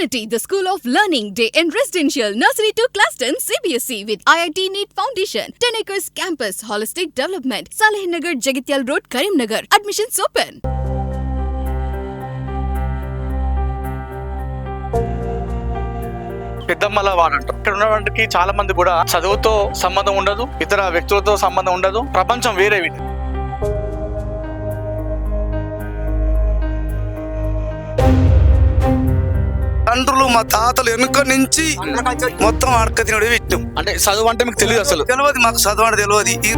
Trinity, the School of Learning, Day and Residential, Nursery to Class 10, CBSE with IIT NEET Foundation, 10 acres campus, holistic development, Saleh Nagar, Jagatyal Road, Karimnagar. Admissions open. పెద్దమ్మల వాడు అంటారు ఇక్కడ ఉన్నవాడికి చాలా మంది కూడా చదువుతో సంబంధం ఉండదు ఇతర వ్యక్తులతో సంబంధం ఉండదు ప్రపంచం వేరే తండ్రులు మా తాతలు వెనుక నుంచి మొత్తం అడక తినడు విట్టాం. అంటే చదువు అంటే మీకు తెలియదు అసలు. తెలియదు మాకు చదువు అంటే తెలియదు.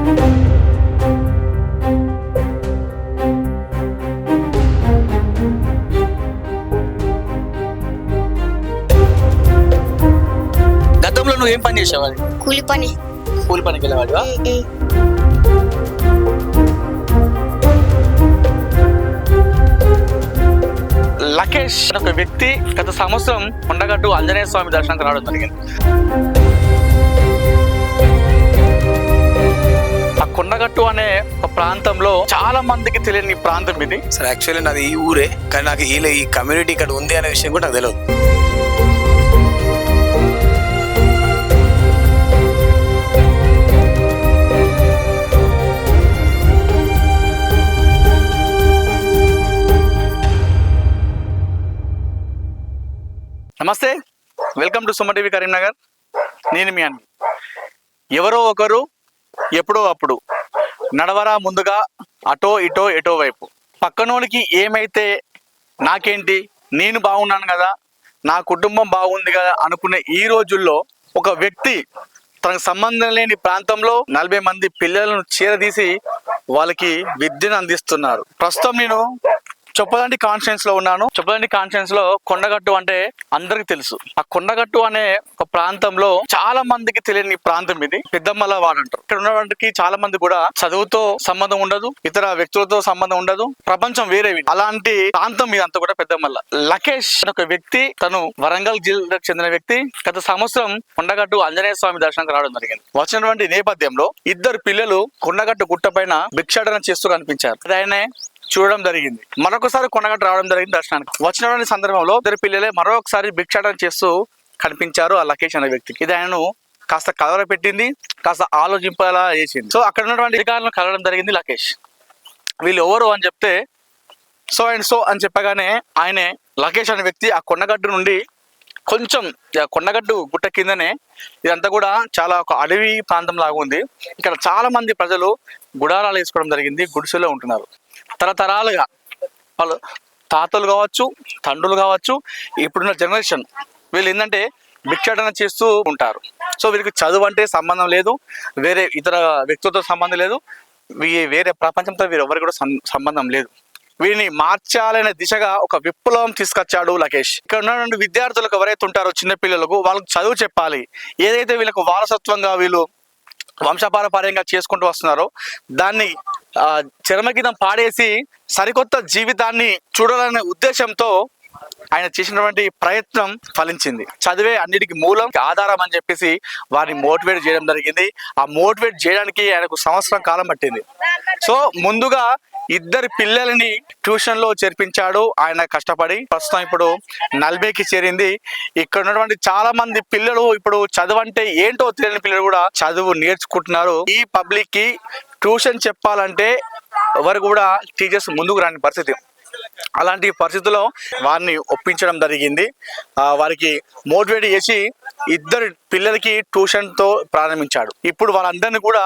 నువ్వు ఏం పని చేసేవాడి కూలి పని. కూలి పనికి వెళ్ళేవాడివా? లకేష్ ఒక వ్యక్తి గత సంవత్సరం కొండగట్టు ఆంజనేయ స్వామి దర్శనానికి రావడం జరిగింది. ఆ కొండగట్టు అనే ఒక ప్రాంతంలో చాలా మందికి తెలియని ప్రాంతం ఇది. సార్ యాక్చువల్లీ నాది ఈ ఊరే కానీ నాకు ఈ కమ్యూనిటీ ఇక్కడ ఉంది అనే విషయం కూడా నాకు తెలియదు. నమస్తే. Welcome to Suma TV Karimnagar. నేను మీ అన్ని ఎవరో ఒకరు ఎప్పుడో అప్పుడు నడవరా ముందుగా అటో ఇటో ఎటో వైపు. పక్కనోడికి ఏమైతే నాకేంటి నేను బాగున్నాను కదా నా కుటుంబం బాగుంది కదా అనుకునే ఈ రోజుల్లో ఒక వ్యక్తి తనకు సంబంధం లేని ప్రాంతంలో నలభై మంది పిల్లలను చీరదీసి వాళ్ళకి విద్యను అందిస్తున్నారు. ప్రస్తుతం నేను చొప్పదండి కాన్ఫరెన్స్లో ఉన్నాను. చొప్పదండి కాన్ఫరెన్స్లో కొండగట్టు అంటే అందరికి తెలుసు. ఆ కొండగట్టు అనే ఒక ప్రాంతంలో చాలా మందికి తెలియని ప్రాంతం ఇది. పెద్దమ్మల వాడు అంటారు. ఇక్కడ ఉన్నవాడికి చాలా మంది కూడా చదువుతో సంబంధం ఉండదు ఇతర వ్యక్తులతో సంబంధం ఉండదు. ప్రపంచం వేరేవి అలాంటి ప్రాంతం ఇది అంతా కూడా పెద్దమ్మల. లకేష్ అనే ఒక వ్యక్తి తను వరంగల్ జిల్లాకు చెందిన వ్యక్తి గత సంవత్సరం కొండగట్టు ఆంజనేయ స్వామి దర్శనానికి రావడం జరిగింది. వచ్చినటువంటి నేపథ్యంలో ఇద్దరు పిల్లలు కొండగట్టు గుట్ట పైన భిక్షాటన చేస్తూ కనిపించారు ఆయనే చూడడం జరిగింది. మరొకసారి కొండగట్టు రావడం జరిగింది దర్శనానికి. వచ్చినటువంటి సందర్భంలో ఇద్దరు పిల్లలే మరొకసారి భిక్షాటన చేస్తూ కనిపించారు ఆ లకేష్ అనే వ్యక్తికి. ఇది ఆయనను కాస్త కలవర పెట్టింది కాస్త ఆలోచింపేలా చేసింది. సో అక్కడ ఉన్నటువంటి అధికారులను కలవడం జరిగింది లకేష్. వీళ్ళు ఎవరు అని చెప్తే సో అండ్ సో అని చెప్పగానే ఆయనే లకేష్ అనే వ్యక్తి ఆ కొండగడ్డు నుండి కొంచెం కొండగడ్డు గుట్ట కిందనే ఇదంతా కూడా చాలా ఒక అడవి ప్రాంతం లాగా ఉంది. ఇక్కడ చాలా మంది ప్రజలు గుడారాలు వేసుకోవడం జరిగింది గుడిసెలో ఉంటున్నారు. తరతరాలుగా వాళ్ళు తాతలు కావచ్చు తండ్రులు కావచ్చు ఇప్పుడున్న జనరేషన్ వీళ్ళు ఏంటంటే భిక్షాటన చేస్తూ ఉంటారు. సో వీరికి చదువు అంటే సంబంధం లేదు వేరే ఇతర వ్యక్తులతో సంబంధం లేదు వీ- వేరే ప్రపంచంతో వీరు ఎవరికి కూడా సం- సంబంధం లేదు. వీరిని మార్చాలనే దిశగా ఒక విప్లవం తీసుకొచ్చాడు లకేష్. ఇక్కడ ఉన్నటువంటి విద్యార్థులకు ఎవరైతే ఉంటారో చిన్నపిల్లలకు వాళ్ళకు వాళ్ళకి చదువు చెప్పాలి. ఏదైతే వీళ్ళకు వారసత్వంగా వీళ్ళు వంశపారపర్యంగా చేసుకుంటూ వస్తున్నారో దాన్ని చరమగీతం పాడేసి సరికొత్త జీవితాన్ని చూడాలనే ఉద్దేశంతో ఆయన చేసినటువంటి ప్రయత్నం ఫలించింది. చదివే అన్నిటికీ మూలం ఆధారం అని చెప్పేసి వారిని మోటివేట్ చేయడం జరిగింది. ఆ మోటివేట్ చేయడానికి ఆయనకు సంవత్సరం కాలం పట్టింది. సో ముందుగా ఇద్దరు పిల్లలని ట్యూషన్లో చేర్పించాడు. ఆయన కష్టపడి ప్రస్తుతం ఇప్పుడు నలభైకి చేరింది. ఇక్కడ ఉన్నటువంటి చాలా మంది పిల్లలు ఇప్పుడు చదువు అంటే ఏంటో తెలియని పిల్లలు కూడా చదువు నేర్చుకుంటున్నారు. ఈ పబ్లిక్కి ట్యూషన్ చెప్పాలంటే ఎవరు కూడా టీచర్స్ ముందుకు రాని పరిస్థితి. అలాంటి పరిస్థితుల్లో వారిని ఒప్పించడం జరిగింది. వారికి మోటివేట్ చేసి ఇద్దరు పిల్లలకి ట్యూషన్తో ప్రారంభించాడు. ఇప్పుడు వాళ్ళందరినీ కూడా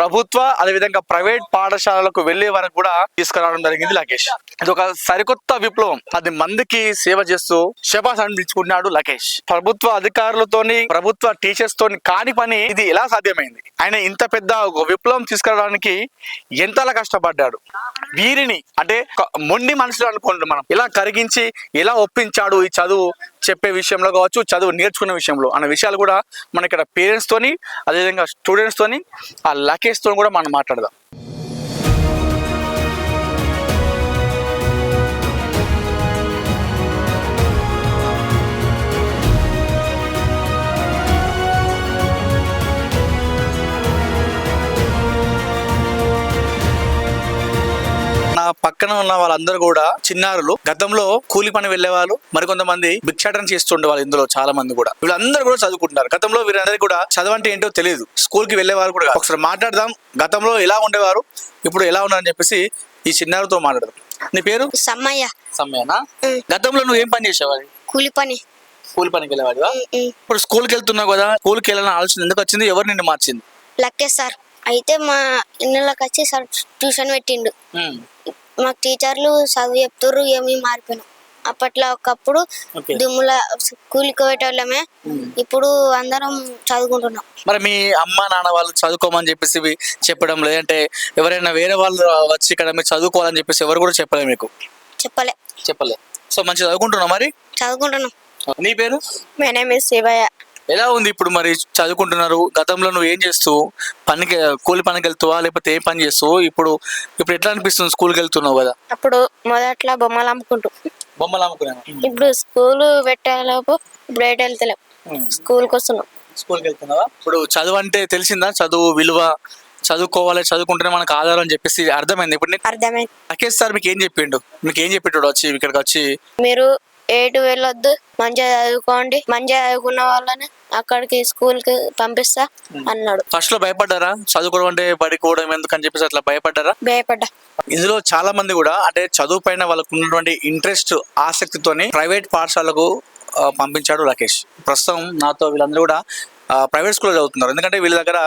ప్రభుత్వ అదేవిధంగా ప్రైవేట్ పాఠశాలలకు వెళ్ళే వరకు కూడా తీసుకురావడం జరిగింది లకేష్. ఇది ఒక సరికొత్త విప్లవం. పది మందికి సేవ చేస్తూ శబాస్ అనిపించుకున్నాడు లకేష్. ప్రభుత్వ అధికారులతోని ప్రభుత్వ టీచర్స్ తోని కాని పని ఇది ఎలా సాధ్యమైంది? ఆయన ఇంత పెద్ద ఒక విప్లవం తీసుకురావడానికి ఎంతలా కష్టపడ్డాడు? వీరిని అంటే మొండి మనుషులు అనుకోండి మనం. ఎలా కరిగించి ఎలా ఒప్పించాడు ఈ చదువు? చెప్పే విషయంలో కావచ్చు చదువు నేర్చుకునే విషయంలో అన్న విషయాలు కూడా మన ఇక్కడ పేరెంట్స్తోని అదేవిధంగా స్టూడెంట్స్తోని ఆ లకేజ్తో కూడా మనం మాట్లాడదాం. పక్కన ఉన్న వాళ్ళందరూ కూడా చిన్నారులు గతంలో కూలి పని వెళ్ళే వాళ్ళు మరికొంతమంది భిక్షాటన చేస్తుండే వాళ్ళు ఇందులో చాలా మంది కూడా. వీళ్ళందరూ కూడా చదువుకుంటున్నారు. గతంలో వీరందరికీ కూడా చదవంటే ఏంటో తెలియదు. స్కూల్కి వెళ్ళేవారు కూడా. ఒకసారి మాట్లాడదాం. గతంలో ఎలా ఉండేవారు? ఇప్పుడు ఎలా ఉన్నారని చెప్పేసి ఈ చిన్నారుతో మాట్లాడదాం. నీ పేరు? సమ్మయ్య. ఉమ్. గతంలో నువ్వు ఏం పని చేసేవాడి కూలి పని. కూలి పనికి వెళ్ళేవాడివా. ఇప్పుడు స్కూల్కి వెళ్తున్నావు కదా స్కూల్కి వెళ్ళాలని ఆలోచన ఎందుకు వచ్చింది? ఎవరు నిన్ను మార్చింది? లక్కే సార్. అయితే మా ఇళ్ళకి వచ్చి సార్ ట్యూషన్ పెట్టిండు. మాకు టీచర్లు చదువు చెప్తుర్రు ఏమి మారిపోయినాం. అప్పట్లో ఒకప్పుడు. దుమ్ముల కూలికి పోయేటోళ్ళమే ఇప్పుడు అందరం చదువుకుంటున్నాం. మరి మీ అమ్మ నాన్న వాళ్ళు చదువుకోమని చెప్పేసి చెప్పడం లేదంటే ఎవరైనా వేరే వాళ్ళు వచ్చి ఇక్కడ మీరు చదువుకోవాలని చెప్పేసి ఎవరు కూడా చెప్పలే మీకు? చెప్పలే. చెప్పలే. సో మంచి చదువుకుంటున్నావు మరి? చదువుకుంటున్నాం. నీ పేరు? మై నేమ్ ఇస్ శివయ్య ఎలా ఉంది ఇప్పుడు మరి చదువుకుంటున్నారు? గతంలో నువ్వు ఏం చేస్తావు పనికి కూలి పనికి వెళ్తావా? లేకపోతే ఏ పని చేస్తావు ఇప్పుడు ఇప్పుడు ఎట్లా అనిపిస్తుంది స్కూల్కి వెళ్తున్నావు కదా? అప్పుడు మొదట్లో బొమ్మలు అమ్ముకుంటూ. బొమ్మలు అమ్ముకున్నాను ఇప్పుడు స్కూల్ పెట్టేలోపు ఇప్పుడు ఎటు వెళ్తలేం స్కూల్కి వస్తున్నాం. స్కూల్కి వెళ్తున్నావా? ఇప్పుడు చదువు అంటే తెలిసిందా? చదువు విలువ చదువుకోవాలి చదువుకుంటేనే మనకు ఆధారం అని చెప్పేసి అర్థమైంది. ఇప్పుడు అర్థమైంది. రాకేష్ సార్ మీకు ఏం చెప్పిండు? మీకు ఏం చెప్పిండు వచ్చి ఇక్కడికి వచ్చి? మీరు ఏటు వెళ్ళొద్దు మంచిగా చదువుకోండి. మంచిగా చదువుకున్న వాళ్ళని అక్కడికి స్కూల్కి పంపిస్తా అన్నాడు. ఫస్ట్లో భయపడ్డారా? చదువుకోవడం అంటే పడికోవడం ఎందుకు అని చెప్పేసి అట్లా భయపడ్డారా? భయపడ్డా. ఇందులో చాలా మంది కూడా అంటే చదువు పైన వాళ్ళకు ఉన్నటువంటి ఇంట్రెస్ట్ ఆసక్తితోని ప్రైవేట్ పాఠశాలకు పంపించాడు రాకేష్. ప్రస్తుతం నాతో వీళ్ళందరూ కూడా ప్రైవేట్ స్కూల్లో చదువుతున్నారు. ఎందుకంటే వీళ్ళ దగ్గర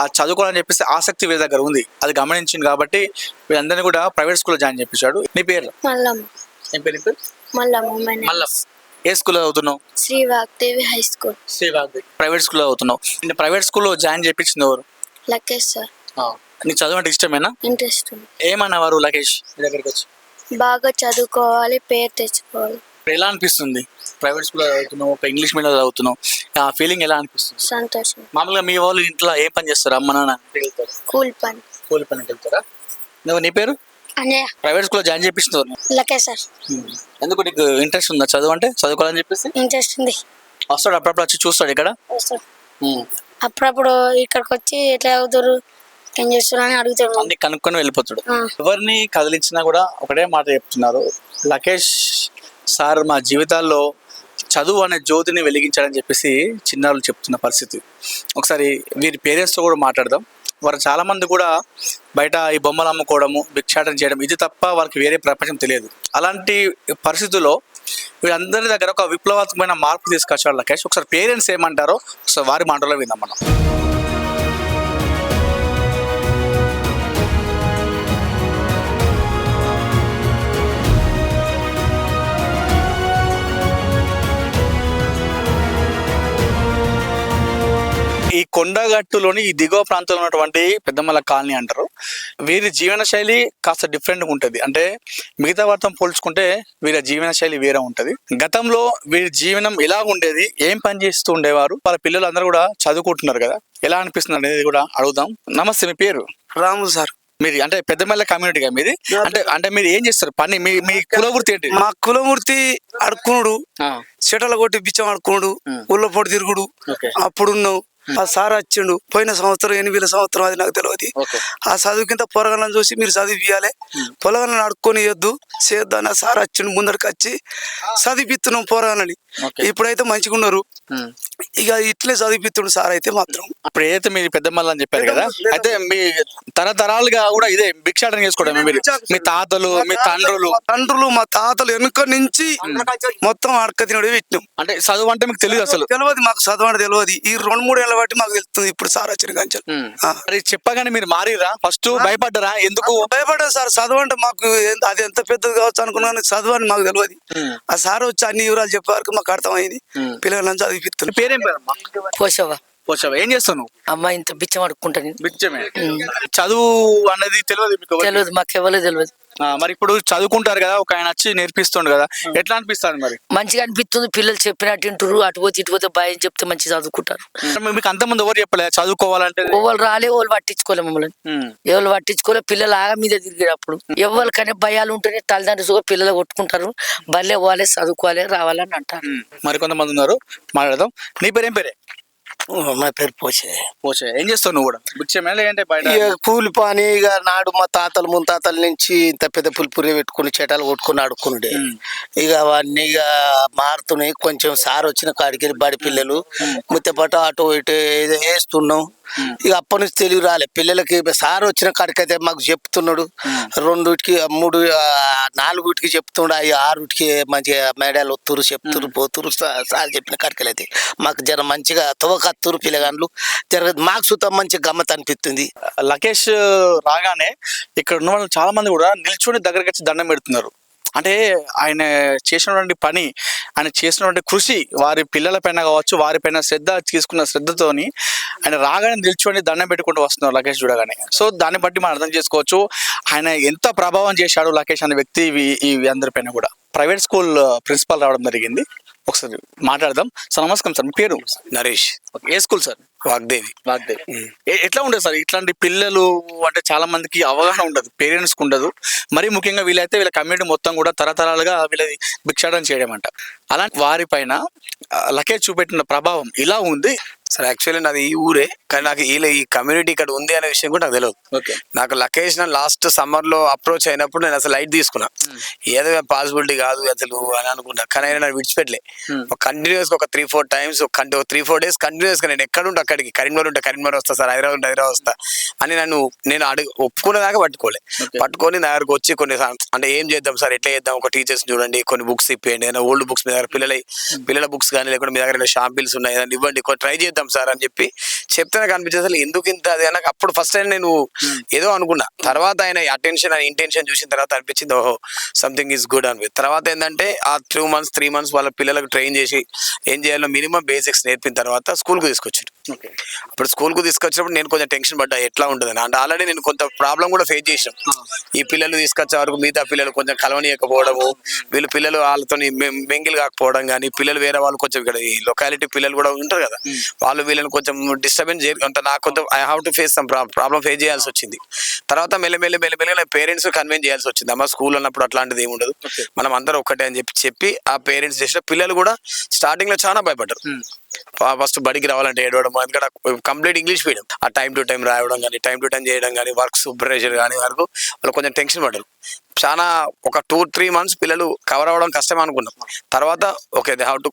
ఆ చదువుకోవాలని చెప్పేసి ఆసక్తి వీళ్ళ దగ్గర ఉంది. అది గమనించింది కాబట్టి వీళ్ళందరినీ కూడా ప్రైవేట్ స్కూల్లో జాయిన్ చేపించాడు. నీ పేరు నీ పేరు? మల్లమ్మ మల్లమ్మ. ఏ స్కూల్లో చదువుతున్నావు? Sri Vagdevi high school. Private స్కూల్లో చదువుతున్నావు. నేను ప్రైవేట్ స్కూల్లో జాయిన్ చేపించింది ఎవరు? లకేష్ సార్. నీకు చదువు అంటే ఇష్టమేనా? ఇంట్రెస్ట్ ఏమన్నవారు లకేష్ మీ దగ్గరికి వచ్చి? బాగా చదువుకోవాలి పేరు తెచ్చుకోవాలి. ఎలా అనిపిస్తుంది? ప్రైవేట్ స్కూల్లో చదువుతున్నావు ఒక ఇంగ్లీష్ మీడియం చదువుతున్నావు. ఆ ఫీలింగ్ ఎలా అనిపిస్తుంది? సంతోషం. మామూలుగా మీ వాళ్ళు ఇంట్లో ఏ పని చేస్తారు? అమ్మ నాన్న కూల్ పని. కూలి పనికి వెళ్తారా? నువ్వు నీ పేరు? అన్నయ్య. ప్రైవేట్ స్కూల్లో జాయిన్ చేపిస్తుంది లకేష్ సార్. ఎందుకు నీకు ఇంట్రెస్ట్ ఉందా చదువు అంటే చదువుకోవాలని చెప్పేసి? ఇంట్రెస్ట్ ఉంది. వస్తాడు అప్పుడప్పుడు వచ్చి చూస్తాడు ఇక్కడ? వస్తాడు. అప్పుడప్పుడు ఇక్కడికి వచ్చి ఎట్లా చదువుతారు? ఏం చేస్తున్నారు అని అడుగుతాడు. అన్ని కనుక్కొని వెళ్ళిపోతాడు. ఆ. ఎవరిని కదిలించినా కూడా ఒకటే మాట చెప్తున్నారు. లకేష్ సార్ మా జీవితాల్లో చదువు అనే జ్యోతిని వెలిగించాడని చెప్పేసి చిన్నారులు చెప్తున్న పరిస్థితి. ఒకసారి వీరి పేరెంట్స్తో కూడా మాట్లాడదాం. వారు చాలామంది కూడా బయట ఈ బొమ్మలు అమ్ముకోవడము భిక్షాటం చేయడం ఇది తప్ప వాళ్ళకి వేరే ప్రపంచం తెలియదు. అలాంటి పరిస్థితుల్లో వీళ్ళందరి దగ్గర ఒక విప్లవాత్మకమైన మార్పు తీసుకొచ్చాడు లకేష్. ఒకసారి పేరెంట్స్ ఏమంటారో ఒకసారి వారి మాటలో విందాం మనం. కొండగట్టులోని ఈ దిగువ ప్రాంతంలో ఉన్నటువంటి పెద్దమల్ల కాలనీ అంటారు. వీరి జీవన శైలి కాస్త డిఫరెంట్గా ఉంటుంది. అంటే మిగతా వారితో పోల్చుకుంటే వీరి జీవన శైలి వేరే ఉంటుంది. గతంలో వీరి జీవనం ఎలా ఉండేది? ఏం పని చేస్తూ ఉండేవారు? వాళ్ళ పిల్లలు అందరూ కూడా చదువుకుంటున్నారు కదా? ఎలా అనిపిస్తుంది అనేది కూడా అడుగుదాం. నమస్తే మీ పేరు? రాము సార్. మీరు అంటే పెద్దమల్ల కమ్యూనిటీగా మీది? అంటే అంటే మీరు ఏం చేస్తారు? పని మీ మీ కుల వృత్తి ఏంటి? మా కులమూర్తి అడుక్కునుడు చెటల కొట్టి బిచ్చం అడుక్కునుడు ఊళ్ళో పొడి తిరుగుడు. అప్పుడున్నావు. ఆ సార్ వచ్చిండు పోయిన సంవత్సరం ఎనిమిది సంవత్సరం అది నాకు తెలియదు ఆ చదువుకింత పొరగలను చూసి మీరు చదివియాలి పొలగలను అడుక్కొని ఇవ్వద్దు చేద్దాం అని ఆ సార్ వచ్చిండు ముందరికి వచ్చి చదివిస్తున్నాం పోరగాలని. ఇప్పుడైతే మంచిగా ఉన్నారు. ఇక ఇట్లే చదివిస్తుండు సార్ అయితే మాత్రం. ఇప్పుడు ఏదైతే మీరు పెద్దమ్మలు అని చెప్పారు కదా అయితే మీ తరతరాలుగా కూడా ఇదే భిక్షాటన చేసుకోవడం మీరు. మీ తాతలు మీ తండ్రులు. తండ్రులు మా తాతలు వెనుక నుంచి మొత్తం అడక తినడు పెట్టినాం. అంటే చదువు అంటే మీకు తెలియదు అసలు. తెలియదు మాకు చదువు అంటే తెలియదు ఈ రెండు మూడు ఏళ్ళ బట్టి మాకు తెలుస్తుంది ఇప్పుడు సార్ వచ్చిన కంచెలు. మరి చెప్పగానే మీరు మారిరా ఫస్ట్ భయపడ్డరా? ఎందుకు? భయపడదు సార్. చదువు అంటే మాకు అది ఎంత పెద్దది కావచ్చు అనుకున్నాను చదువు అని మాకు తెలియదు. ఆ సార్ వచ్చి అన్ని వివరాలు చెప్పే వరకు మాకు అర్థమైంది. పిల్లలను నీ చదివిస్తున్నాం పేరేం పోసావా పోషావా ఏం చేస్తావు నువ్వు అమ్మ ఇంత బిచ్చం అడుక్కుంటాను బిచ్చమే. చదువు అనేది తెలియదు? తెలియదు మాకు ఎవరో తెలియదు మరి ఇప్పుడు చదువుకుంటారు కదా ఒక ఆయన వచ్చి నేర్పిస్తుండు కదా ఎట్లా అనిపిస్తుంది మరి? మంచిగా అనిపిస్తుంది పిల్లలు చెప్పినట్టు వింటారు అటు పోతే ఇటు పోతే భయం చెప్తే మంచిగా చదువుకుంటారు. మీకు అంతమంది ఎవరు చెప్పలేదు చదువుకోవాలంటే? ఓవాళ్ళు రాలే వాళ్ళు పట్టించుకోలే మమ్మల్ని. ఎవరు పట్టించుకోలే పిల్లలు ఆగ మీద తిరిగేటప్పుడు ఎవరికైనా భయాలు ఉంటేనే తల్లిదండ్రులు సుగా పిల్లలు కొట్టుకుంటారు. బల్లే పోవాలి చదువుకోవాలి రావాలని అంటారు. మరి కొంతమంది ఉన్నారు మాట్లాడదాం. నీ పేరేం పేరే? మా పేరు పోసే పోచే ఏం చేస్తావు నువ్వు కూడా? భిక్షమే లేదంటే బయట? కూలి పని ఇక నాడు మా తాతలు ముత్తాతల నుంచి ఇంత పెద్ద పులిపురి పెట్టుకుని చెటాలు కొట్టుకుని ఆడుకునుడే. ఇక అవన్నీ ఇక మారుతున్నాయి. కొంచెం సార్ వచ్చిన కాడికి బడి పిల్లలు ముత్తపాటు ఆటో ఇటు ఏదో వేస్తున్నాం. ఇక అప్పటి నుంచి తెలివి రాలే. పిల్లలకి సార్ వచ్చిన కాడికైతే మాకు చెప్తున్నాడు. రెండుటికి మూడు నాలుగుటికి చెప్తుండు అవి ఆరుటికి మంచిగా మేడాలు వస్తురు చెప్తురు పోతురు సార్ చెప్పిన కాడికలైతే. మాకు జర మంచిగా తువకత్తురు పిల్లగాండ్లు జర మాకు సుతం మంచి గమ్మత్ అనిపిస్తుంది. లకేష్ రాగానే ఇక్కడ ఉన్న వాళ్ళు చాలా మంది కూడా నిల్చొని దగ్గరికి వచ్చి దండం పెడుతున్నారు. అంటే ఆయన చేసినటువంటి పని ఆయన చేసినటువంటి కృషి వారి పిల్లల పైన కావచ్చు వారి పైన శ్రద్ధ తీసుకున్న శ్రద్ధతోని ఆయన రాగానే నిల్చొని దండం పెట్టుకుంటూ వస్తున్నారు లకేష్ చూడగానే. సో దాన్ని బట్టి మనం అర్థం చేసుకోవచ్చు ఆయన ఎంత ప్రభావం చేశాడు లకేష్ అనే వ్యక్తి ఈ- అందరి అందరిపైన కూడా. ప్రైవేట్ స్కూల్ ప్రిన్సిపాల్ రావడం జరిగింది. ఒకసారి మాట్లాడదాం. సార్ నమస్కారం సార్ మీ పేరు? నరేష్. ఏ స్కూల్ సార్? వాగ్దేవి. వాగ్దేవి. ఎట్లా ఉండదు సార్? ఇట్లాంటి పిల్లలు అంటే చాలా మందికి అవగాహన ఉండదు పేరెంట్స్కు ఉండదు. మరీ ముఖ్యంగా వీళ్ళైతే వీళ్ళ కమ్యూనిటీ మొత్తం కూడా తరతరాలుగా వీళ్ళది భిక్షాటం చేయడం అంట అలాంటి వారిపైన ఆ, లకేష్ చూపెట్టిన ప్రభావం ఇలా ఉంది. సార్ యాక్చువల్లీ నాది ఈ ఊరే కానీ నాకు ఈ ఈ కమ్యూనిటీ ఇక్కడ ఉంది అనే విషయం కూడా నాకు తెలియదు నాకు లకేష్ లాస్ట్ సమ్మర్లో అప్రోచ్ అయినప్పుడు నేను అసలు లైట్ తీసుకున్నా. ఏదో పాసిబిలిటీ కాదు అసలు అని అనుకున్నా కానీ ఆయన నన్ను విడిచిపెట్టలే. ఒక కంటిన్యూస్ ఒక త్రీ ఫోర్ టైమ్స్ ఒక త్రీ ఫోర్ డేస్ కంటిన్యూస్గా నేను ఎక్కడ ఉంటే అక్కడికి? కరీంనగర్ ఉంటే కరీంనగర్ వస్తా సార్ హైదరాబాద్ ఉంటే హైదరాబాద్ వస్తా అని నన్ను నేను అడుగు ఒప్పుకునే దాకా పట్టుకోలే. పట్టుకొని నా దగ్గరకు వచ్చి కొన్ని అంటే ఏం చేద్దాం సార్? ఎట్లా చేద్దాం? ఒక టీచర్స్ చూడండి కొన్ని బుక్స్ ఇప్పియండి. ఏదైనా ఓల్డ్ బుక్స్ మీ దగ్గర పిల్లల పిల్లల బుక్స్ కానీ లేకుంటే మీ దగ్గర షాంపిల్స్ ఉన్నాయి ఏదైనా ఇవ్వండి ట్రై చేద్దాం సార్ అని చెప్పి చెప్తే నాకు అనిపించేది అసలు ఎందుకు ఇంత అది నాకు అప్పుడు ఫస్ట్ టైం నేను ఏదో అనుకున్నా. తర్వాత ఆయన అటెన్షన్ ఇంటెన్షన్ చూసిన తర్వాత అనిపించింది ఓహో సంథింగ్ ఈజ్ గుడ్ అని తర్వాత ఏంటంటే ఆ టూ మంత్స్ త్రీ మంత్స్ వాళ్ళ పిల్లలకు ట్రైన్ చేసి ఏం చేయాలో మినిమం బేసిక్స్ నేర్పిన తర్వాత స్కూల్కి తీసుకొచ్చాడు. ఓకే అప్పుడు స్కూల్కు తీసుకొచ్చినప్పుడు నేను కొంచెం టెన్షన్ పడ్డా ఎట్లా ఉంటుందని. అంటే ఆల్రెడీ నేను కొంత ప్రాబ్లం కూడా ఫేస్ చేసాం ఈ పిల్లలు తీసుకొచ్చే వరకు మిగతా పిల్లలు కొంచెం కలవనీయకపోవడము వీళ్ళు పిల్లలు వాళ్ళతో మెంగిల్ కాకపోవడం కానీ పిల్లలు వేరే వాళ్ళు కొంచెం ఇక్కడ ఈ లొకాలిటీ పిల్లలు కూడా ఉంటారు కదా. వాళ్ళు వీళ్ళని కొంచెం డిస్టర్బెన్స్ అంత నాకు కొంత I have to face problem face చేయాల్సి వచ్చింది. తర్వాత మెల్లమెల్లి మెల్లమెల్లి పేరెంట్స్ కన్విన్స్ చేయాల్సి వచ్చింది. అమ్మ స్కూల్ అన్నప్పుడు అట్లాంటిది ఏమి ఉండదు. మనం అందరం ఒక్కటే అని చెప్పి చెప్పి ఆ పేరెంట్స్ చేసిన పిల్లలు కూడా స్టార్టింగ్లో చాలా భయపడ్డారు. ఫస్ట్ బడికి రావాలంటే ఏడవడం ఎందుకంటే కంప్లీట్ ఇంగ్లీష్ మీడియం ఆ టైం టు టైం రాయడం కానీ టైం టు టైం చేయడం కానీ వర్క్స్ ప్రెషర్ కానీ వరకు వాళ్ళు కొంచెం టెన్షన్ పడ్డారు. చాలా ఒక టూ త్రీ మంత్స్ పిల్లలు కవర్ అవ్వడం కష్టం అనుకున్నాం. తర్వాత okay they have to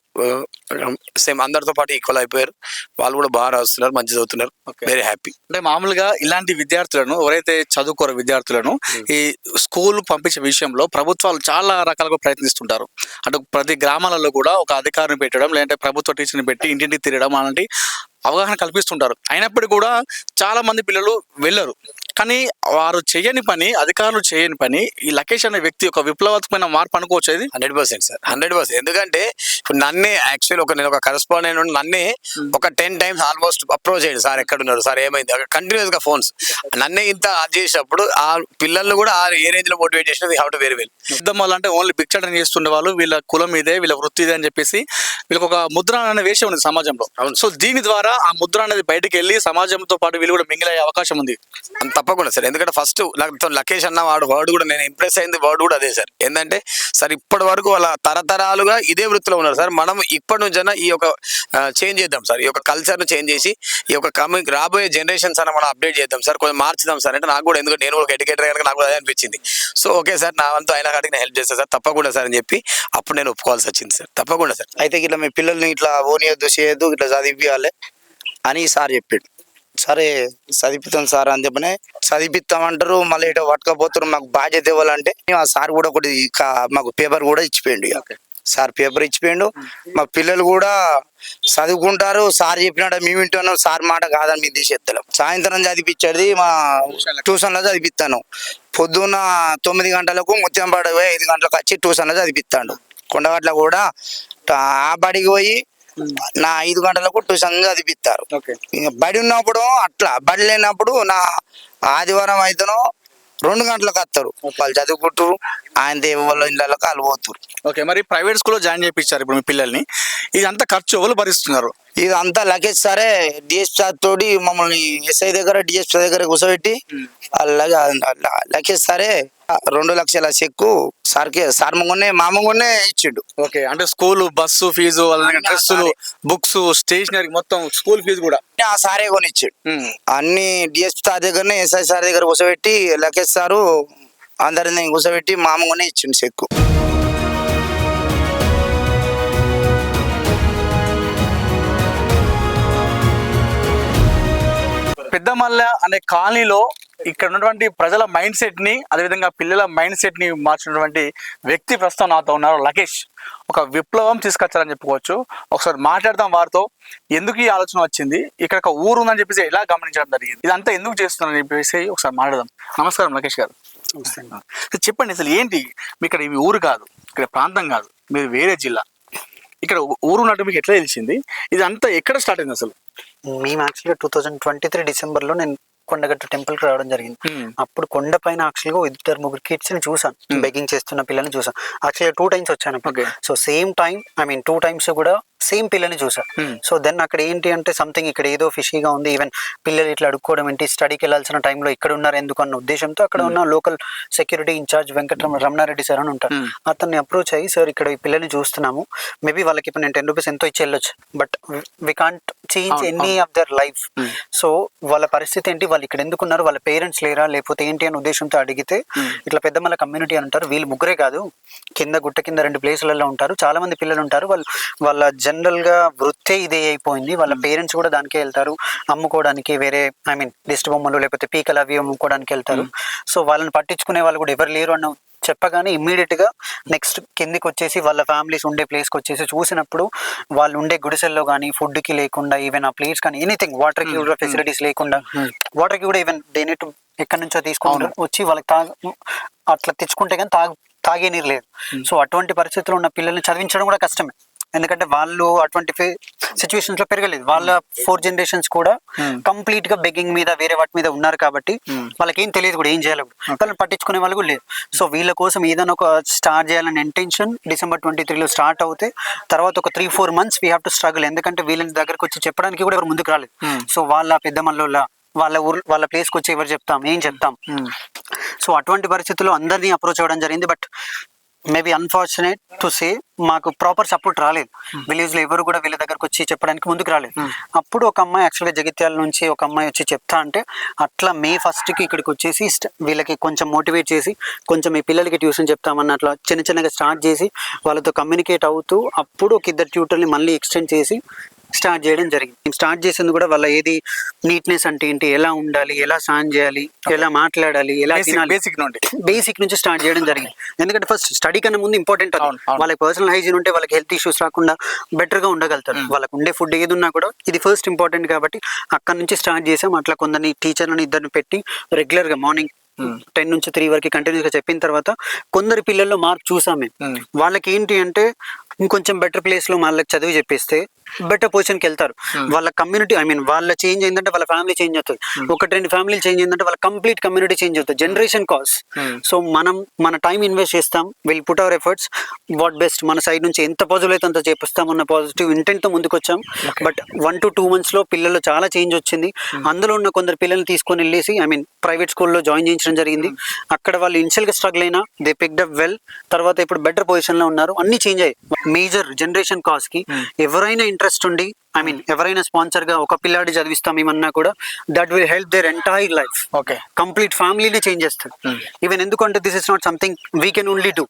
same అందరితో పాటు ఈక్వల్ అయిపోయారు. వాళ్ళు కూడా బాగా రాస్తున్నారు మంచి చదువుతున్నారు. వెరీ హ్యాపీ అంటే మామూలుగా ఇలాంటి విద్యార్థులను ఎవరైతే చదువుకోరో విద్యార్థులను ఈ స్కూల్ పంపించే విషయంలో ప్రభుత్వాలు చాలా రకాలుగా ప్రయత్నిస్తుంటారు. అటు ప్రతి గ్రామాలలో కూడా ఒక అధికారిని పెట్టడం లేదంటే ప్రభుత్వ టీచర్ని పెట్టి ఇంటింటికి తిరగడం అలాంటి అవగాహన కల్పిస్తుంటారు. అయినప్పటికీ కూడా చాలామంది పిల్లలు వెళ్ళరు. కానీ వారు చేయని పని అధికారులు చేయని పని ఈ లకేష్ అనే వ్యక్తి ఒక విప్లవాత్మకమైన మార్పు అనుకోవచ్చు ఇది hundred percent sir hundred percent. ఎందుకంటే ఇప్పుడు నన్నే యాక్చువల్ ఒక నేను ఒక కరెస్పాండెంట్ నన్నే ఒక టెన్ టైమ్స్ ఆల్మోస్ట్ అప్రోచ్ అయ్యాడు. సార్ ఎక్కడున్నారు? సార్ ఏమైంది? కంటిన్యూస్గా ఫోన్స్. నన్నే ఇంత అది చేసినప్పుడు ఆ పిల్లల్ని కూడా ఆ ఏ రేంజ్లో మోటివేట్ చేసిన హౌ టు వెరీ వెల్. యుద్ధం వల్ల అంటే ఓన్లీ భిక్షాటన చేస్తుండే వాళ్ళు వీళ్ళ కులం ఇదే వీళ్ళ వృత్తి ఇదే అని చెప్పేసి వీళ్ళకి ఒక ముద్ర అనే వేషం ఉంది సమాజంలో. సో దీని ద్వారా ఆ ముద్ర అనేది బయటకు వెళ్ళి సమాజంతో పాటు వీళ్ళు కూడా మింగిలయ్యే అవకాశం ఉంది. అంత తప్పకుండా సార్. ఎందుకంటే ఫస్ట్ లకేష్ అన్న వాడు వర్డ్ కూడా నేను ఇంప్రెస్ అయింది వర్డ్ కూడా అదే సార్. ఏంటంటే సార్ ఇప్పటి వరకు వాళ్ళ తరతరాలుగా ఇదే వృత్తిలో ఉన్నారు సార్. మనం ఇప్పటి నుంచైనా ఈ యొక్క చేంజ్ చేద్దాం సార్. ఈ యొక్క కల్చర్ను చేంజ్ చేసి ఈ యొక్క కమింగ్ రాబోయే జనరేషన్స్ అన్న మనం అప్డేట్ చేద్దాం సార్. కొంచెం మార్చుదాం సార్. అంటే నాకు కూడా ఎందుకంటే నేను కూడా ఒక ఎడ్యుకేటర్ కనుక నాకు కూడా అదే అనిపించింది. సో ఓకే సార్ నా వంతు అయినా కాడికి నేను హెల్ప్ చేస్తాను సార్. తప్పకుండా సార్ అని చెప్పి అప్పుడు నేను ఒప్పుకోవాల్సి వచ్చింది సార్. తప్పకుండా సార్. అయితే ఇట్లా మీ పిల్లల్ని ఇట్లా ఓనియొద్దు చేయొద్దు ఇట్లా చదివియాలి అని సార్ చెప్పాడు. సరే చదివిస్తాం సార్ అని చెప్పనే చదివిస్తామంటారు మళ్ళీ ఇటు పట్టుకపోతారు మాకు బాధ్యత ఇవ్వాలంటే ఆ సార్ కూడా ఒకటి మాకు పేపర్ కూడా ఇచ్చిపోయిండు ఇక. సార్ పేపర్ ఇచ్చిపోయిండు. మా పిల్లలు కూడా చదువుకుంటారు సార్ చెప్పినట్టు మేము వింటున్నాం సార్ మాట కాదని మేము తీసేస్తాం సాయంత్రం చదివించేది మా ట్యూషన్లో చదివిస్తాను పొద్దున్న తొమ్మిది గంటలకు ముత్యంపాడ ఐదు గంటలకు వచ్చి ట్యూషన్లో చదివిస్తాడు కొండగట్ల కూడా ఆ బడికి పోయి నా ఐదు గంటలకు ట్యూషన్ చదివిస్తారు. బడి ఉన్నప్పుడు అట్లా బడి లేనప్పుడు నా ఆదివారం అయితేనో రెండు గంటలకు వస్తారు. వాళ్ళు చదువుకుంటారు ఆయన దేవ వాళ్ళ ఇళ్ళకి వాళ్ళు పోతారు ఓకే మరి ప్రైవేట్ స్కూల్లో జాయిన్ చేయించారు ఇప్పుడు మీ పిల్లల్ని. ఇదంతా ఖర్చు ఎవరు భరిస్తున్నారు? ఇదంతా లగేజ్ సరే డిఎస్ సార్ తోటి మమ్మల్ని ఎస్ఐ దగ్గర డిఎస్ దగ్గర కూర్చోబెట్టి లగేజ్ సరే రెండు లక్షల చెక్కు సార్కి సార్ ముంగనే మా ముంగనే ఇచ్చిండు. ఓకే అంటే స్కూల్ బస్సు ఫీజు డ్రెస్సులు బుక్స్ స్టేషనరీ మొత్తం స్కూల్ ఫీజు కూడా. ఆ సారే కొనిచ్చిండు. అన్ని డిఎస్ సార్ దగ్గరనే ఎస్ఐ సార్ దగ్గర కూర్చోబెట్టి లగేజ్ సారు అందరిని కూర్చోబెట్టి మా ముంగనే ఇచ్చిండు చెక్కు. పెద్దమల్ల అనే కాలనీలో ఇక్కడ ఉన్నటువంటి ప్రజల మైండ్ సెట్ని అదేవిధంగా పిల్లల మైండ్ సెట్ని మార్చినటువంటి వ్యక్తి ప్రస్తుతం నాతో ఉన్నారు లకేష్. ఒక విప్లవం తీసుకొచ్చారని చెప్పుకోవచ్చు. ఒకసారి మాట్లాడదాం వారితో. ఎందుకు ఈ ఆలోచన వచ్చింది? ఇక్కడ ఒక ఊరు ఉందని చెప్పేసి ఎలా గమనించడం జరిగింది? ఇదంతా ఎందుకు చేస్తున్నారని చెప్పేసి ఒకసారి మాట్లాడదాం. నమస్కారం లకేష్ గారు. చెప్పండి అసలు ఏంటి? మీ ఇక్కడ ఇవి ఊరు కాదు ఇక్కడ ప్రాంతం కాదు మీరు వేరే జిల్లా. ఇక్కడ ఊరు ఉన్నట్టు మీకు ఎట్లా తెలిసింది? ఇది అంతా ఎక్కడ స్టార్ట్ అయింది అసలు? మేము యాక్చువల్గా టూ థౌజండ్ ట్వంటీ త్రీ డిసెంబర్లో నేను కొండగట్టు టెంపుల్కి రావడం జరిగింది. అప్పుడు కొండ పైన యాక్చువల్గా ఇద్దరు ముగ్గురు కిడ్స్ని చూసాను. బెగ్గింగ్ చేస్తున్న పిల్లల్ని చూసాను. యాక్చువల్గా టూ టైమ్స్ వచ్చాను. So same time I mean two times కూడా సేమ్ పిల్లని చూసా. Hmm. సో దెన్ అక్కడ ఏంటి అంటే సంథింగ్ ఇక్కడ ఏదో ఫిషీగా ఉంది. ఈవెన్ పిల్లలు ఇట్లా అడుక్కోవడం ఏంటి? స్టడీకి వెళ్ళాల్సిన టైంలో ఇక్కడ ఉన్నారు ఎందుకు అన్న ఉద్దేశంతో అక్కడ ఉన్న local security incharge Venkatarama Ramanareddy sir అని ఉంటారు. Hmm. అతన్ని అప్రోచ్ అయ్యి సార్ ఇక్కడ ఈ పిల్లల్ని చూస్తున్నాము. మేబీ వాళ్ళకి ఇప్పుడు నేను టెన్ రూపీస్ ఎంతో ఇచ్చి వెళ్ళొచ్చు. But we can't change any of their life so వాళ్ళ పరిస్థితి ఏంటి? వాళ్ళు ఇక్కడ ఎందుకు ఉన్నారు? వాళ్ళ పేరెంట్స్ లేరా? లేకపోతే ఏంటి అనే ఉద్దేశంతో అడిగితే ఇట్లా పెద్దమల్ల కమ్యూనిటీ అని ఉంటారు. వీళ్ళు ముగ్గురే కాదు. కింద గుట్ట కింద రెండు ప్లేసులలో ఉంటారు. చాలా మంది పిల్లలు ఉంటారు. వాళ్ళు వాళ్ళ జనరల్గా వృత్తే ఇదే అయిపోయింది. వాళ్ళ పేరెంట్స్ కూడా దానికే వెళ్తారు. అమ్ముకోవడానికి వేరే ఐ మీన్ దిష్టి బొమ్మలు లేకపోతే పీకలు అవి అమ్ముకోవడానికి వెళ్తారు. సో వాళ్ళని పట్టించుకునే వాళ్ళు కూడా ఎవరు లేరు అన్న చెప్పగానే ఇమ్మీడియట్గా నెక్స్ట్ కిందికి వచ్చేసి వాళ్ళ ఫ్యామిలీస్ ఉండే ప్లేస్కి వచ్చేసి చూసినప్పుడు వాళ్ళు ఉండే గుడిసెల్లో కానీ ఫుడ్కి లేకుండా ఈవెన్ ఆ ప్లేట్స్ కానీ ఎనీథింగ్ వాటర్కి కూడా ఫెసిలిటీస్ లేకుండా వాటర్కి కూడా ఈవెన్ దేని ఎక్కడి నుంచో తీసుకొని వచ్చి వాళ్ళకి తాగ అట్లా తెచ్చుకుంటే కానీ తాగు తాగే నీరు లేదు. సో అటువంటి పరిస్థితుల్లో ఉన్న పిల్లల్ని చదివించడం కూడా కష్టమే. ఎందుకంటే వాళ్ళు అటువంటి సిచ్యువేషన్స్లో పెరగలేదు. వాళ్ళ ఫోర్ జనరేషన్స్ కూడా కంప్లీట్గా బెగ్గింగ్ మీద వేరే వాటి మీద ఉన్నారు కాబట్టి వాళ్ళకి ఏం తెలియదు కూడా ఏం చేయాలి. వాళ్ళని పట్టించుకునే వాళ్ళు కూడా లేదు సో వీళ్ళ కోసం ఏదైనా ఒక స్టార్ట్ చేయాలని ఇంటెన్షన్ డిసెంబర్ ట్వంటీ త్రీలో స్టార్ట్ అవుతే తర్వాత ఒక three four months we have to struggle ఎందుకంటే వీళ్ళని దగ్గరకు వచ్చి చెప్పడానికి కూడా ఎవరు ముందుకు రాలేదు. సో వాళ్ళ పెద్ద మల్లోళ్ళ వాళ్ళ ఊరు వాళ్ళ ప్లేస్కి వచ్చి ఎవరు చెప్తాం ఏం చెప్తాం? సో అటువంటి పరిస్థితుల్లో అందరినీ అప్రోచ్ అవ్వడం జరిగింది. But maybe unfortunate to say మాకు ప్రాపర్ సపోర్ట్ రాలేదు. విలేజ్లో ఎవరు కూడా వీళ్ళ దగ్గరకు వచ్చి చెప్పడానికి ముందుకు రాలేదు. అప్పుడు ఒక అమ్మాయి యాక్చువల్గా జగిత్యాల నుంచి ఒక అమ్మాయి వచ్చి చెప్తా అంటే అట్లా మే ఫస్ట్కి ఇక్కడికి వచ్చేసి వీళ్ళకి కొంచెం మోటివేట్ చేసి కొంచెం ఈ పిల్లలకి ట్యూషన్ చెప్తామన్న అట్లా చిన్న చిన్నగా స్టార్ట్ చేసి వాళ్ళతో కమ్యూనికేట్ అవుతూ అప్పుడు ఒక ఇద్దరు ట్యూటర్ని మళ్ళీ ఎక్స్టెండ్ చేసి స్టార్ట్ చేయడం జరిగింది. స్టార్ట్ చేసింది కూడా వాళ్ళ ఏది నీట్నెస్ అంటే ఏంటి ఎలా ఉండాలి ఎలా స్నానం చేయాలి ఎలా మాట్లాడాలి ఎలా basic నుండి. బేసిక్ నుంచి స్టార్ట్ చేయడం జరిగింది. ఎందుకంటే ఫస్ట్ స్టడీ కన్నా ముందు ఇంపార్టెంట్. వాళ్ళకి పర్సనల్ హైజీన్ ఉంటే వాళ్ళకి హెల్త్ ఇష్యూస్ రాకుండా బెటర్గా ఉండగలుగుతారు. వాళ్ళకి ఉండే ఫుడ్ ఏది ఉన్నా కూడా ఇది ఫస్ట్ ఇంపార్టెంట్ కాబట్టి అక్కడ నుంచి స్టార్ట్ చేసాం. అట్లా కొందరిని టీచర్లను ఇద్దరిని పెట్టి రెగ్యులర్గా మార్నింగ్ టెన్ నుంచి త్రీ వరకు కంటిన్యూస్గా చెప్పిన తర్వాత కొందరు పిల్లల్లో మార్క్ చూసాం మేము. వాళ్ళకి ఏంటి అంటే ఇంకొంచెం బెటర్ ప్లేస్లో వాళ్ళకి చదివి చెప్పేస్తే బెటర్ పొజిషన్కి వెళ్తారు వాళ్ళ కమ్యూనిటీ ఐ మీన్ వాళ్ళ చేంజ్ అయిందంటే వాళ్ళ ఫ్యామిలీ చేంజ్ అవుతుంది. ఒకటి రెండు ఫ్యామిలీ చేంజ్ అయిందంటే వాళ్ళ కంప్లీట్ కమ్యూనిటీ చేంజ్ అవుతుంది. జనరేషన్ కాస్ సో మనం మన టైం ఇన్వెస్ట్ చేస్తాం. Will put our efforts what best మన సైడ్ నుంచి ఎంత పాజిటివ్ అయితే అంత చేపిస్తాం అన్న పాజిటివ్ ఇంటెంట్తో ముందుకు వచ్చాం బట్ వన్ టు టూ మంత్స్లో పిల్లలు చాలా చేంజ్ వచ్చింది. అందులో ఉన్న కొందరు పిల్లల్ని తీసుకొని వెళ్ళేసి ఐ మీన్ ప్రైవేట్ స్కూల్లో జాయిన్ చేయించడం జరిగింది. అక్కడ వాళ్ళు ఇనిషియల్గా స్ట్రగుల్ అయినా దే పిక్డ్ అప్ వెల్ తర్వాత ఇప్పుడు బెటర్ పొజిషన్లో ఉన్నారు. అన్ని చేంజ్ అయ్యాయి. మేజర్ జనరేషన్ కాస్కి ఎవరైనా ఇంట్రెస్ట్ ఉండి ఐ మీన్ ఎవరైనా స్పాన్సర్గా ఒక పిల్లాడి చదివిస్తాం ఏమన్నా కూడా that will help their entire life okay complete ఫ్యామిలీని చేంజ్ చేస్తుంది. ఈవెన్ ఎందుకంటే this is not something we can only do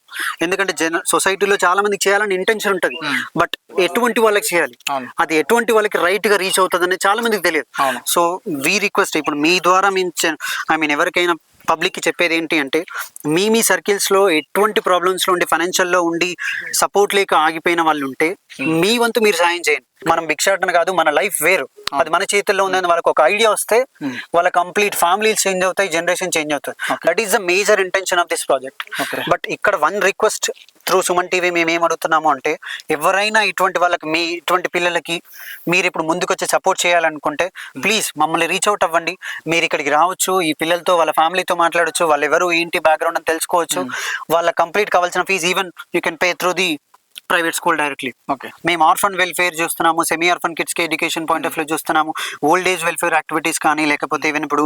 ఎందుకంటే జన సొసైటీలో చాలా మందికి చేయాలని ఇంటెన్షన్ ఉంటుంది. బట్ ఎటువంటి వాళ్ళకి చేయాలి. అది ఎటువంటి వాళ్ళకి రైట్గా రీచ్ అవుతుంది అనేది చాలా మందికి తెలియదు. సో వీ రిక్వెస్ట్ ఇప్పుడు మీ ద్వారా మేము ఐ మీన్ ఎవరికైనా పబ్లిక్కి చెప్పేది ఏంటి అంటే మీ మీ సర్కిల్స్లో ఎటువంటి ప్రాబ్లమ్స్లో ఉండి ఫైనాన్షియల్లో ఉండి సపోర్ట్ లేక ఆగిపోయిన వాళ్ళు ఉంటే మీ వంతు మీరు సాయం చేయండి. మనం భిక్షాటన కాదు మన లైఫ్ వేరు. అది మన చేతుల్లో ఉందని వాళ్ళకి ఒక ఐడియా వస్తే వాళ్ళ కంప్లీట్ ఫ్యామిలీ చేంజ్ అవుతాయి జనరేషన్ చేంజ్ అవుతుంది. That is the major intention of this project but ఇక్కడ one request through Suman TV మేము ఏం అడుగుతున్నాము అంటే ఎవరైనా ఇటువంటి వాళ్ళకి మీ ఇటువంటి పిల్లలకి మీరు ఇప్పుడు ముందుకు వచ్చి సపోర్ట్ చేయాలనుకుంటే ప్లీజ్ మమ్మల్ని రీచ్ అవుట్ అవ్వండి. మీరు ఇక్కడికి రావచ్చు ఈ పిల్లలతో వాళ్ళ ఫ్యామిలీతో మాట్లాడొచ్చు వాళ్ళు ఎవరు ఏంటి బ్యాక్గ్రౌండ్ అని తెలుసుకోవచ్చు. వాళ్ళ కంప్లీట్ కావాల్సిన fee even you can pay through the private school directly okay మేము ఆర్ఫన్ వెల్ఫేర్ చూస్తున్నాము సెమీ ఆర్ఫన్ కిడ్స్కి ఎడ్యుకేషన్ పాయింట్ ఆఫ్ వ్యూ చూస్తున్నాము. ఓల్డ్ ఏజ్ వెల్ఫేర్ యాక్టివిటీస్ కానీ లేకపోతే ఈవెన్ ఇప్పుడు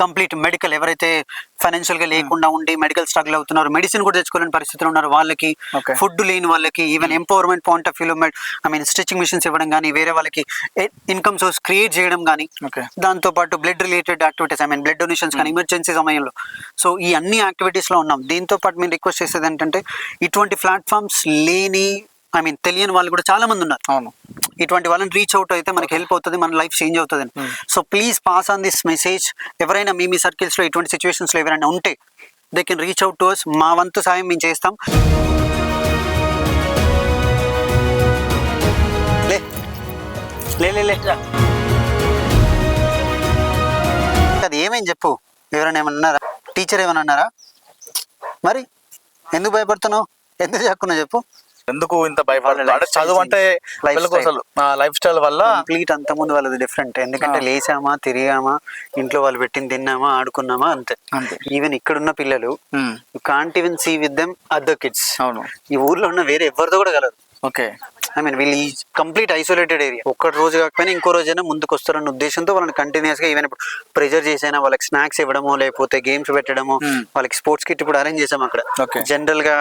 కంప్లీట్ మెడికల్ ఎవరైతే ఫైనాన్షియల్గా లేకుండా ఉండి మెడికల్ స్ట్రగుల్ అవుతున్నారు మెడిసిన్ కూడా తెచ్చుకోలేని పరిస్థితులు ఉన్నారు వాళ్ళకి. ఫుడ్ లేని వాళ్ళకి ఈవెన్ ఎంపవర్మెంట్ పాయింట్ ఆఫ్ వ్యూలో ఐ మీన్ స్టిచింగ్ మిషన్స్ ఇవ్వడం కానీ వేరే వాళ్ళకి ఇన్కమ్ సోర్స్ క్రియేట్ చేయడం కానీ. దాంతో పాటు blood related activities I mean blood donations కానీ ఎమర్జెన్సీ సమయంలో. సో ఈ అన్ని యాక్టివిటీస్లో ఉన్నాం. దీంతో పాటు మేము రిక్వెస్ట్ చేసేది ఏంటంటే ఇటువంటి ప్లాట్ఫామ్స్ లేని ఐ మీన్ తెలియని వాళ్ళు కూడా చాలా మంది ఉన్నారు. అవును. ఇటువంటి వాళ్ళని రీచ్ అవుట్ అయితే మనకి హెల్ప్ అవుతుంది మన లైఫ్ చేంజ్ అవుతుంది so please pass on this message ఎవరైనా మీ మీ సర్కిల్స్లో ఇటువంటి సిచ్యువేషన్స్లో ఎవరైనా ఉంటే they can reach out to us మా వంతు సాయం మేము చేస్తాం. లే. లే లే అది ఏమైంది చెప్పు? ఎవరైనా ఏమన్నా అన్నారా టీచర్ ఏమైనా అన్నారా మరి? ఎందుకు భయపడుతున్నావు? ఎందుకు చెక్కున్నావు చెప్పు? ఎందుకు ఇంత భయపడాలి చదువు అంటే అసలు లైఫ్ స్టైల్ వల్ల కంప్లీట్ అంత ముందు వాళ్ళది డిఫరెంట్ ఎందుకంటే లేచామా తిరిగామా ఇంట్లో వాళ్ళు పెట్టింది తిన్నామా ఆడుకున్నామా అంతే. ఈవెన్ ఇక్కడున్న పిల్లలు ఉమ్, can't even see with them other kids అవును. ఈ ఊర్లో ఉన్న వేరే ఎవరితో కూడా కలరు. ఓకే. ఐ మీన్ వీళ్ళు ఈ కంప్లీట్ ఐసోలేటెడ్ ఏరియా. ఒక్క రోజు కాకపోయినా ఇంకో రోజైనా ముందుకు వస్తారన్న ఉద్దేశంతో వాళ్ళని కంటిన్యూస్గా ఈవెన్ ఇప్పుడు ప్రెజర్ చేసైనా వాళ్ళకి స్నాక్స్ ఇవ్వడమో లేకపోతే గేమ్స్ పెట్టడమో Hmm. వాళ్ళకి స్పోర్ట్స్ కిట్ ఇప్పుడు అరేంజ్ చేసాం అక్కడ. జనరల్గా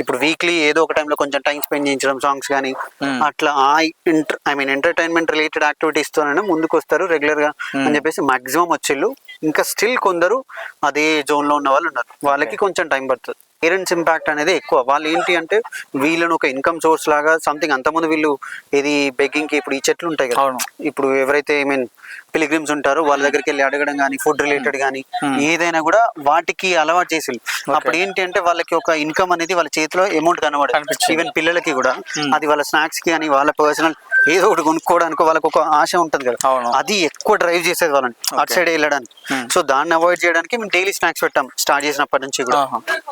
ఇప్పుడు వీక్లీ ఏదో ఒక టైంలో కొంచెం టైం స్పెండ్ చేయించడం సాంగ్స్ కానీ Hmm. అట్లా ఆ inter I mean entertainment related activities తోనే ముందుకు వస్తారు రెగ్యులర్గా అని చెప్పేసి మాక్సిమం వచ్చేళ్ళు. ఇంకా స్టిల్ కొందరు అదే జోన్లో ఉన్న వాళ్ళు ఉన్నారు. వాళ్ళకి కొంచెం టైం పడుతుంది. పేరెంట్స్ ఇంపాక్ట్ అనేది ఎక్కువ. వాళ్ళు ఏంటి అంటే వీళ్ళని ఒక ఇన్కమ్ సోర్స్ లాగా సంథింగ్ అంతకుముందు వీళ్ళు ఇది బెగ్గింగ్కి ఇప్పుడు ఈ చెట్లు ఉంటాయి కదా. ఇప్పుడు ఎవరైతే ఐ మీన్ పిలిగ్రిమ్స్ ఉంటారో వాళ్ళ దగ్గరికి వెళ్ళి అడగడం కానీ ఫుడ్ రిలేటెడ్ కానీ ఏదైనా కూడా వాటికి అలవాటు చేసి అప్పుడు ఏంటి అంటే వాళ్ళకి ఒక ఇన్కమ్ అనేది వాళ్ళ చేతిలో అమౌంట్ కనబడదు. ఈవెన్ పిల్లలకి కూడా. అది వాళ్ళ స్నాక్స్కి కానీ వాళ్ళ పర్సనల్ ఏదో ఒకటి కొనుక్కోవడానికి వాళ్ళకి ఒక ఆశ ఉంటుంది కదా. అది ఎక్కువ డ్రైవ్ చేసేది వాళ్ళని. అటు సైడ్ వెళ్ళడానికి. సో దాన్ని అవాయిడ్ చేయడానికి మేము డైలీ స్నాక్స్ పెట్టాం స్టార్ట్ చేసినప్పటి నుంచి కూడా.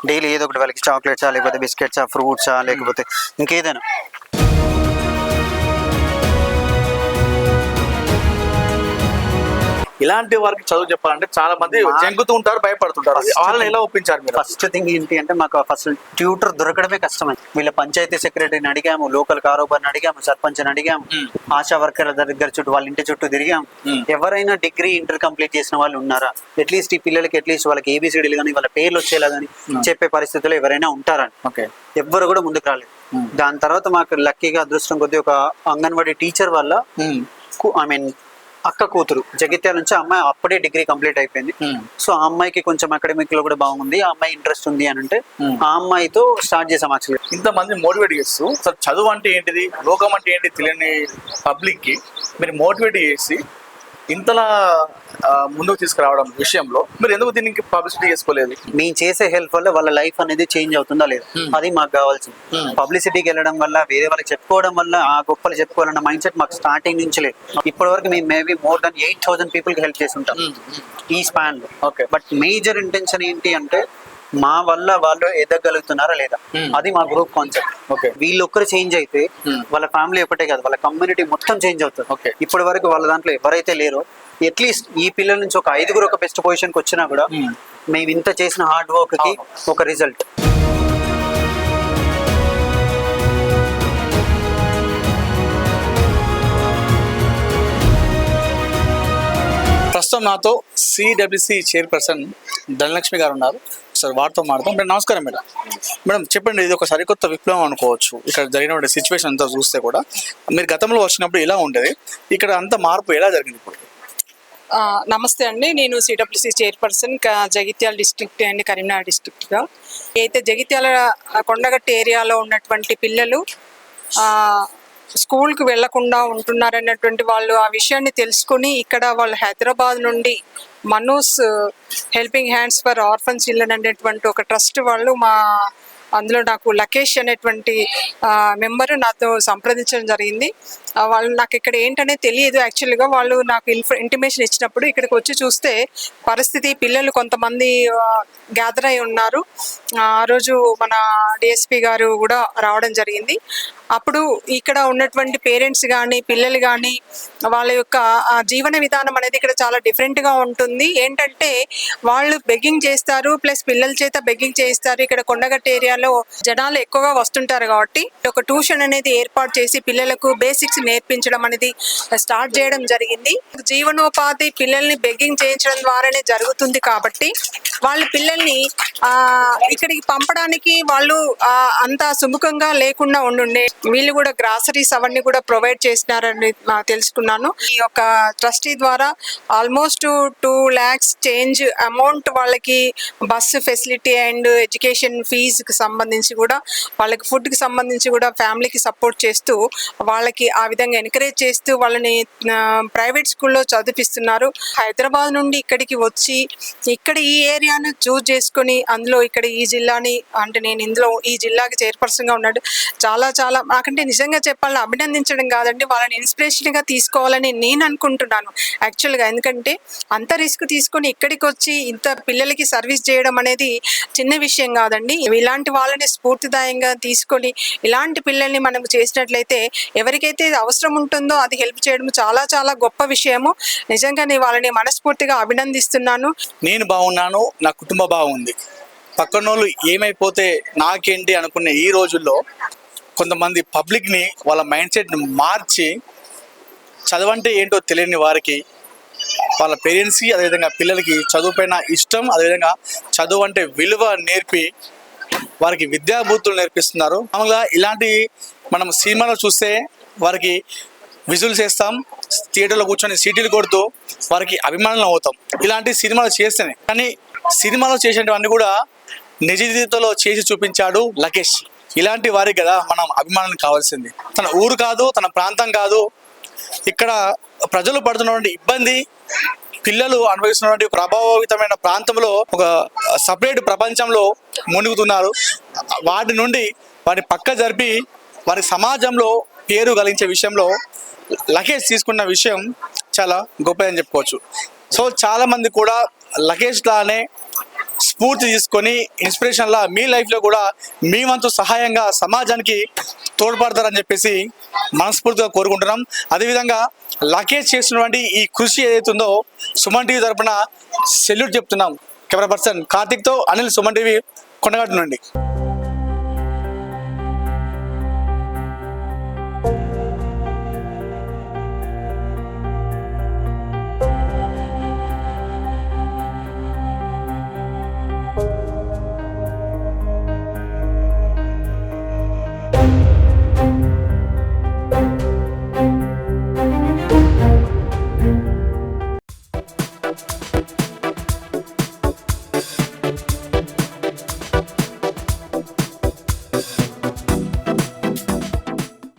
డైలీ ఏదో ఒకటి వాళ్ళకి చాక్లెట్సా లేకపోతే బిస్కెట్సా ఫ్రూట్సా లేకపోతే ఇంకేదైనా. ఇలాంటి వారికి చదువు చెప్పాలంటే చాలా మంది జంకుతూ ఉంటారు భయపడుతుంటారు. వాళ్ళని ఎలా ఒప్పించారు మీరు? ఫస్ట్ థింగ్ ఏంటి అంటే మాకు ఫస్ట్ ట్యూటర్ దొరకడమే కష్టమైంది వీళ్ళ పంచాయతీ సెక్రటరీని అడిగాము లోకల్ కారోబార్ని అడిగాము సర్పంచ్ని అడిగాము ఆశా వర్కర్ల దగ్గర చుట్టూ వాళ్ళ ఇంటి చుట్టూ తిరిగాము. ఎవరైనా డిగ్రీ ఇంటర్ కంప్లీట్ చేసిన వాళ్ళు ఉన్నారా? అట్లీస్ట్ ఈ పిల్లలకి అట్లీస్ట్ వాళ్ళకి ఏబిసిడీలు కానీ వాళ్ళ పేర్లు వచ్చేలా కానీ చెప్పే పరిస్థితుల్లో ఎవరైనా ఉంటారని ఓకే. ఎవ్వరు కూడా ముందుకు రాలేదు. దాని తర్వాత మాకు లక్కీగా అదృష్టం కొద్ది ఒక అంగన్వాడీ టీచర్ వల్ల ఐ మీన్ అక్క కూతురు జగిత్యాల నుంచి అమ్మాయి అప్పుడే డిగ్రీ కంప్లీట్ అయిపోయింది. సో ఆ అమ్మాయికి కొంచెం అకాడమిక్లో కూడా బాగుంది. ఆ అమ్మాయి ఇంట్రెస్ట్ ఉంది అని అంటే ఆ అమ్మాయితో స్టార్ట్ చేసాం యాక్చువల్లీ ఇంతమంది మోటివేట్ చేస్తూ అసలు చదువు అంటే ఏంటిది? లోకం అంటే ఏంటి? తెలియని పబ్లిక్కి మీరు మోటివేట్ చేసి ఇంతలా ముందుకు తీసుకురావడం విషయంలో మీరు ఎందుకు దీనికి పబ్లిసిటీ చేసుకోలేదు? మేము చేసే హెల్ప్ వల్ల వాళ్ళ లైఫ్ అనేది చేంజ్ అవుతుందా లేదా? అది మాకు కావాల్సింది. పబ్లిసిటీకి వెళ్ళడం వల్ల వేరే వాళ్ళకి చెప్పుకోవడం వల్ల ఆ గొప్పలు చెప్పుకోవాలన్న మైండ్ సెట్ మాకు స్టార్టింగ్ నుంచి లేదు. ఇప్పటి వరకు మేము maybe more than eight thousand పీపుల్కి హెల్ప్ చేసి ఉంటాం. ఈ స్పాన్లో. బట్ మేజర్ ఇంటెన్షన్ ఏంటి అంటే మా వల్ల వాళ్ళు ఎదగలుగుతున్నారా లేదా? అది మా గ్రూప్ కాన్సెప్ట్ Okay. వీళ్ళు ఒక్కరు చేంజ్ అయితే వాళ్ళ ఫ్యామిలీ ఒకటే కాదు వాళ్ళ కమ్యూనిటీ మొత్తం చేంజ్ అవుతుంది. Okay. ఇప్పటి వరకు వాళ్ళ దాంట్లో ఎవరైతే లేరో అట్లీస్ట్ ఈ పిల్లల నుంచి ఒక ఐదుగురు ఒక బెస్ట్ పొజిషన్కి వచ్చినా కూడా మేము ఇంత చేసిన హార్డ్ వర్క్కి ఒక రిజల్ట్ ప్రస్తుతం నాతో సిడబ్ల్యూసి చైర్పర్సన్ ధనలక్ష్మి గారు ఉన్నారు. సార్ వారితో మాట్లాడతాం. మేడం నమస్కారం మేడం. మేడం చెప్పండి ఇది ఒక సరికొత్త విప్లవం అనుకోవచ్చు. ఇక్కడ జరిగిన సిచ్యువేషన్ అంతా చూస్తే కూడా మీరు గతంలో వచ్చినప్పుడు ఇలా ఉండేది? ఇక్కడ అంత మార్పు ఎలా జరిగింది ఇప్పుడు? నమస్తే అండి. నేను CWC chairperson Jagtial district and Karimnagar డిస్ట్రిక్ట్గా అయితే జగిత్యాల ఆ, కొండగట్టు ఏరియాలో ఉన్నటువంటి పిల్లలు స్కూల్కి వెళ్ళకుండా ఉంటున్నారన్నటువంటి వాళ్ళు ఆ విషయాన్ని తెలుసుకుని ఇక్కడ వాళ్ళు హైదరాబాద్ నుండి Manu's helping hands for orphan children అనేటువంటి ఒక ట్రస్ట్ వాళ్ళు మా అందులో నాకు లకేష్ అనేటువంటి మెంబరు నాతో సంప్రదించడం జరిగింది. వాళ్ళు నాకు ఇక్కడ ఏంటనే తెలియదు. యాక్చువల్గా వాళ్ళు నాకు ఇన్ఫ ఇంటిమేషన్ ఇచ్చినప్పుడు ఇక్కడికి వచ్చి చూస్తే పరిస్థితి పిల్లలు కొంతమంది గ్యాదర్ అయి ఉన్నారు. ఆ రోజు మన డిఎస్పి గారు కూడా రావడం జరిగింది. అప్పుడు ఇక్కడ ఉన్నటువంటి పేరెంట్స్ కానీ పిల్లలు కానీ వాళ్ళ యొక్క జీవన విధానం అనేది ఇక్కడ చాలా డిఫరెంట్గా ఉంటుంది. ఏంటంటే వాళ్ళు బెగ్గింగ్ చేస్తారు ప్లస్ పిల్లల చేత బెగ్గింగ్ చేయిస్తారు. ఇక్కడ కొండగట్టు ఏరియాలో జనాలు ఎక్కువగా వస్తుంటారు కాబట్టి ఒక ట్యూషన్ అనేది ఏర్పాటు చేసి పిల్లలకు బేసిక్స్ నేర్పించడం అనేది స్టార్ట్ చేయడం జరిగింది. జీవనోపాధి పిల్లల్ని బెగ్గింగ్ చేయించడం ద్వారానే జరుగుతుంది కాబట్టి వాళ్ళ పిల్లల్ని ఆ ఇక్కడికి పంపడానికి వాళ్ళు ఆ, అంత సుముఖంగా లేకుండా ఉండుండే. వీళ్ళు కూడా గ్రాసరీస్ అవన్నీ కూడా ప్రొవైడ్ చేసినారని తెలుసుకున్నాను. ఈ యొక్క ట్రస్టీ ద్వారా almost two lakhs change amount వాళ్ళకి బస్సు ఫెసిలిటీ అండ్ ఎడ్యుకేషన్ ఫీజుకి సంబంధించి కూడా వాళ్ళకి ఫుడ్కి సంబంధించి కూడా ఫ్యామిలీకి సపోర్ట్ చేస్తూ వాళ్ళకి ఆ విధంగా ఎంకరేజ్ చేస్తూ వాళ్ళని ప్రైవేట్ స్కూల్లో చదివిస్తున్నారు హైదరాబాద్ నుండి ఇక్కడికి వచ్చి ఇక్కడ ఈ ఏరియా ఏరియాను చూస్ చేసుకొని అందులో ఇక్కడ ఈ జిల్లాని అంటే నేను ఇందులో ఈ జిల్లాకి చైర్పర్సన్గా ఉన్నాడు చాలా చాలా నాకంటే నిజంగా చెప్పాలని అభినందించడం కాదండి. వాళ్ళని ఇన్స్పిరేషన్గా తీసుకోవాలని నేను అనుకుంటున్నాను యాక్చువల్గా. ఎందుకంటే అంత రిస్క్ తీసుకొని ఇక్కడికి వచ్చి ఇంత పిల్లలకి సర్వీస్ చేయడం అనేది చిన్న విషయం కాదండి. ఇలాంటి వాళ్ళని స్ఫూర్తిదాయంగా తీసుకొని ఇలాంటి పిల్లల్ని మనం చేసినట్లయితే ఎవరికైతే అవసరం ఉంటుందో అది హెల్ప్ చేయడం చాలా చాలా గొప్ప విషయము. నిజంగానే వాళ్ళని మనస్ఫూర్తిగా అభినందిస్తున్నాను. నేను బాగున్నాను. నా కుటుంబ బాగుంది పక్కనోళ్ళు ఏమైపోతే నాకేంటి అనుకునే ఈ రోజుల్లో కొంతమంది పబ్లిక్ని వాళ్ళ మైండ్ సెట్ని మార్చి చదవంటే ఏంటో తెలియని వారికి వాళ్ళ పేరెంట్స్కి అదేవిధంగా పిల్లలకి చదువుపైన ఇష్టం అదేవిధంగా చదువు అంటే విలువ నేర్పి వారికి విద్యాబుద్ధులు నేర్పిస్తున్నారు. మామూలుగా ఇలాంటి మనం సినిమాలో చూస్తే వారికి విజువల్స్ చేస్తాం థియేటర్లో కూర్చొని సీటీలు కొడుతూ వారికి అభిమానులు అవుతాం. ఇలాంటి సినిమాలు చేస్తేనే. కానీ సినిమాలో చేసినవన్నీ కూడా నిజ జీవితంలో చేసి చూపించాడు లకేష్. ఇలాంటి వారికి కదా మనం అభిమానం కావాల్సింది. తన ఊరు కాదు తన ప్రాంతం కాదు ఇక్కడ ప్రజలు పడుతున్నటువంటి ఇబ్బంది పిల్లలు అనుభవిస్తున్నటువంటి ప్రభావితమైన ప్రాంతంలో ఒక సపరేట్ ప్రపంచంలో మునుగుతున్నారు. వాటి నుండి వారి పక్క జరిపి వారి సమాజంలో పేరు కలిగించే విషయంలో లగేజ్ తీసుకున్న విషయం చాలా గొప్పదని చెప్పుకోవచ్చు. సో చాలా మంది కూడా లగేజ్ లానే స్ఫూర్తి తీసుకొని ఇన్స్పిరేషన్లా మీ లైఫ్లో కూడా మీ వంతు సహాయంగా సమాజానికి తోడ్పడతారని చెప్పేసి మనస్ఫూర్తిగా కోరుకుంటున్నాం. అదేవిధంగా లగేజ్ చేసినటువంటి ఈ కృషి ఏదైతుందో సుమన్ టీవీ తరఫున సెల్యూట్ చెప్తున్నాం. కెమెరా పర్సన్ కార్తిక్తో అనిల్ సుమన్ టీవీ కొండగట్టు నుండి